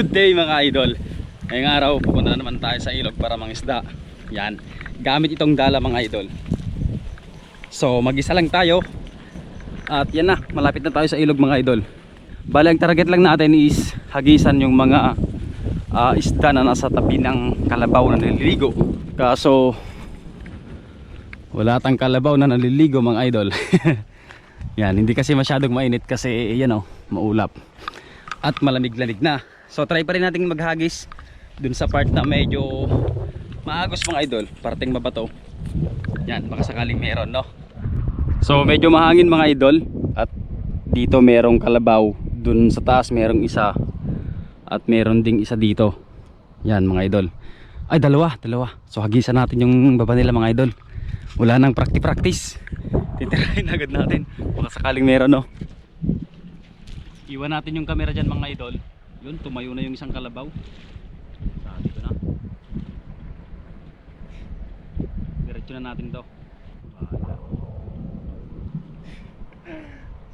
Good day mga idol. Ngayong araw pupunta na naman tayo sa ilog para mangisda. Yan. Gamit itong dala mga idol. So mag-isa lang tayo. At yan na, malapit na tayo sa ilog mga idol. Bali ang target lang natin is hagisan yung mga ah, isda na nasa tabi ng kalabaw na naliligo. Kaso wala tang kalabaw na naliligo mga idol. yan, hindi kasi masyadong mainit kasi yan oh, maulap. At malamig-lamig na. So try pa rin nating maghagis dun sa part na medyo maagos mga idol, parating mabato. Yan, baka sakaling meron, no? So medyo mahangin mga idol at dito merong kalabaw, dun sa taas merong isa at meron ding isa dito. Yan mga idol. Ay dalawa, dalawa. So hagisan natin yung baba nila mga idol. Wala nang practice-practice. Titirahin agad natin. Baka sakaling meron, no? Iwan natin yung camera dyan mga idol. Yun, tumayo na yung isang kalabaw. Sa dito na. Diretso na natin to.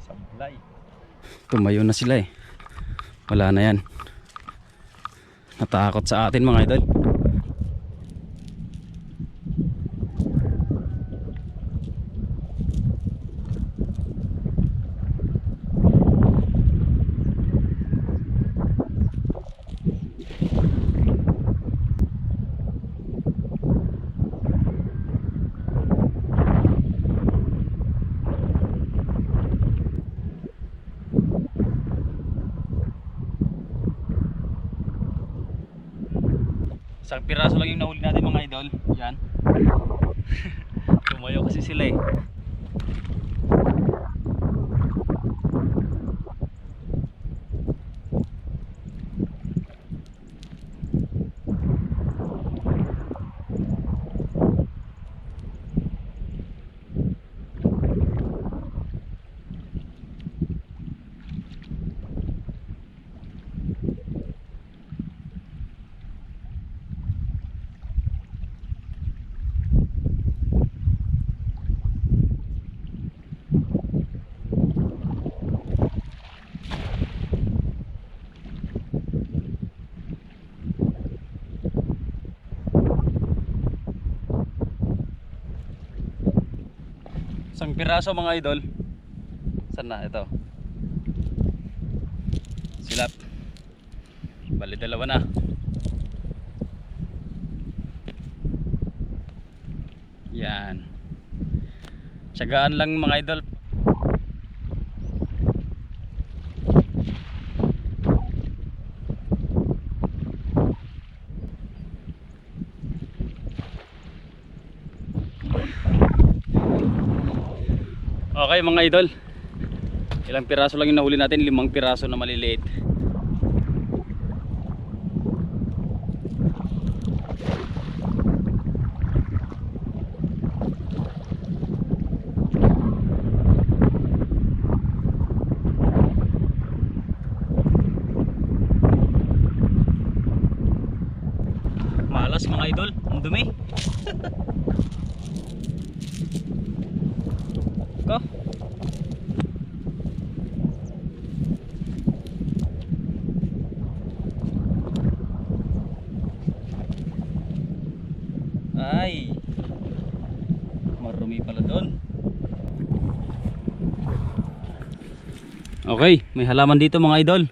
Sablay. Tumayo na sila eh. Wala na yan. Natakot sa atin mga idol. Isang piraso lang yung nahuli natin mga idol. Yan. Tumayo kasi sila eh. Isang piraso mga idol. Saan na? Ito. Silap. Bali dalawa na. Yan. Tsagaan lang mga idol. Okay mga idol. Ilang piraso lang yung nahuli natin? Limang piraso na maliliit. Malas mga idol, ang dumi. Ko. Ay. Marumi pala doon. Okay, may halaman dito mga idol.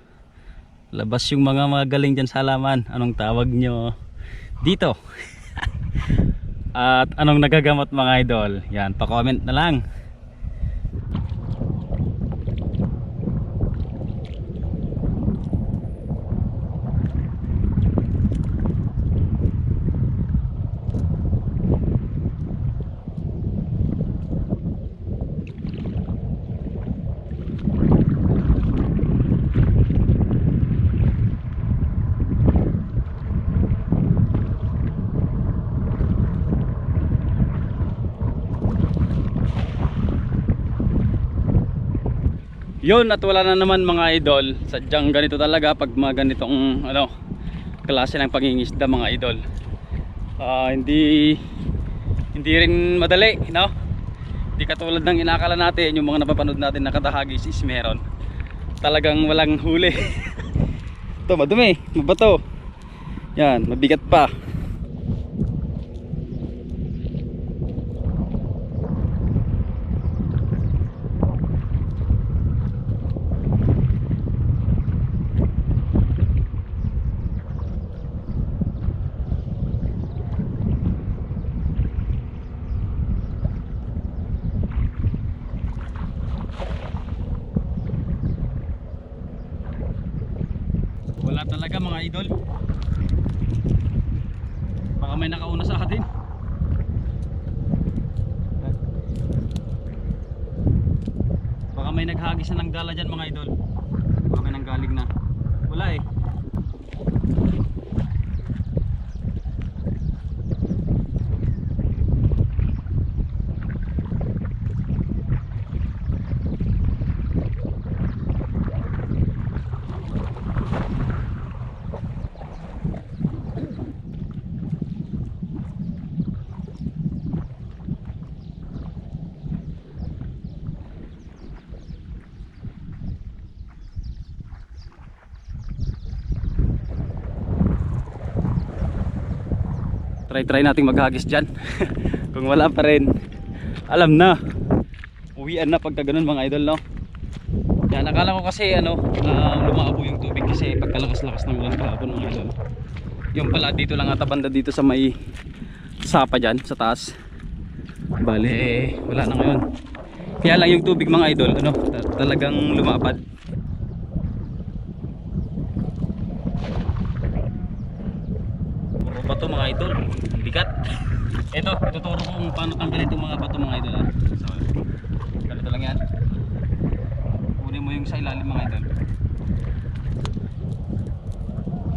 Labas yung mga magaling dyan sa halaman. Anong tawag nyo dito? At anong nagagamot mga idol? Yan, pa-comment na lang. Yun at wala na naman mga idol. Sadyang ganito talaga pag mga ganitong ano klase ng pangingisda mga idol. Ah, hindi hindi rin madali, no? Hindi katulad ng inakala natin, yung mga napapanood natin na katahagis is meron. Talagang walang huli. Ito, madumi. Mabato. Yan, mabigat pa. Wala talaga mga idol. Baka may nakauna sa atin. Baka may naghagis na ng dala dyan mga idol. Baka may nanggaling na. Wala eh. Try try nating maghagis dyan. Kung wala pa rin. Alam na. Uwian na pagka ganun mga idol no. Yan akala ko kasi ano uh, lumaabo yung tubig kasi pagkalakas-lakas ng ulan kahapon mga idol. Yung pala dito lang ata banda dito sa may sapa dyan sa taas. Bale eh, wala na ngayon. Kaya lang yung tubig mga idol ano ta- talagang lumapad. Bato mga idol. Bigat. Ito, ituturo ko kung paano tanggalin itong mga bato mga idol. ah. So, ganito lang yan. Kunin mo yung sa ilalim mga idol.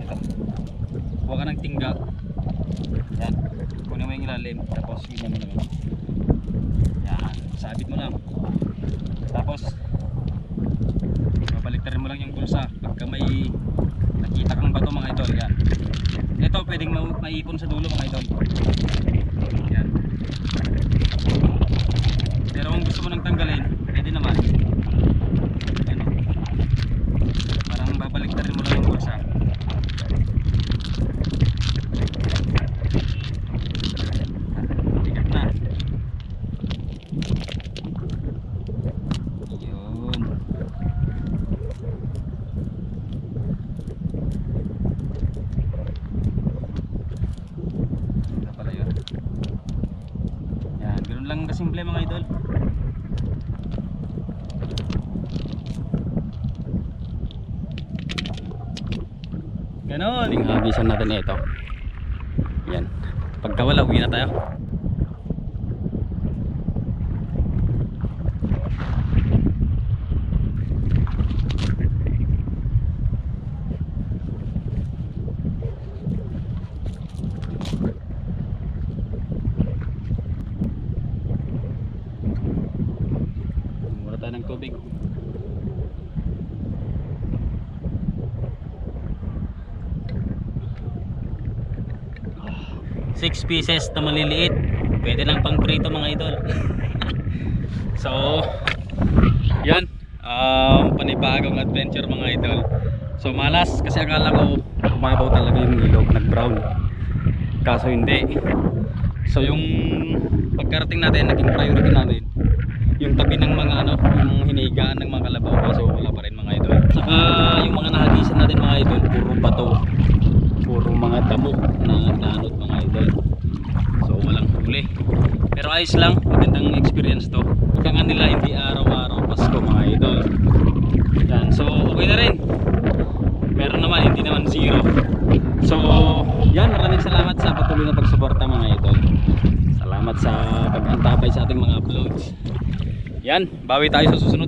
Ito. Kuha ka ng tingga. Yan. Kunin mo yung ilalim. Tapos yun mo naman. Yan. Sabit mo lang. Tapos, babaliktarin mo lang yung bulsa. Pagka may nakita kang bato mga idol. Yan. Ito pwedeng ma- maipon sa dulo mga idol. Yan. Pero kung gusto mo nang tanggalin, pwede naman. Yan. o. Parang babalik na rin mo lang yung bulsa. Bigat na. Yun. Ito pala yun. Yan, ganun lang kasimple mga idol. Ganon. Hagisan natin ito. Yan. Pagka wala, uwi na tayo. 6 pieces na maliliit. Pwede lang pang prito mga idol. So yan um, panibagong adventure mga idol. So malas kasi akala ko umabaw talaga yung ilog nag brown kaso hindi. So yung pagkarating natin naging priority natin yung tabi ng mga ano yung hinigaan ng mga kalabaw. Kaso wala pa rin mga idol. Saka yung mga nahagisan natin mga idol puro bato. Puro mga damo na naanot mga idol. So walang huli. Pero ayos lang, magandang experience to. Ika nila hindi araw-araw Pasko mga idol. Yan, so okay na rin. Meron naman, hindi naman zero. So, yan, maraming salamat sa patuloy na pagsuporta mga idol. Salamat sa pag-antabay sa ating mga uploads. Yan, bawi tayo sa susunod.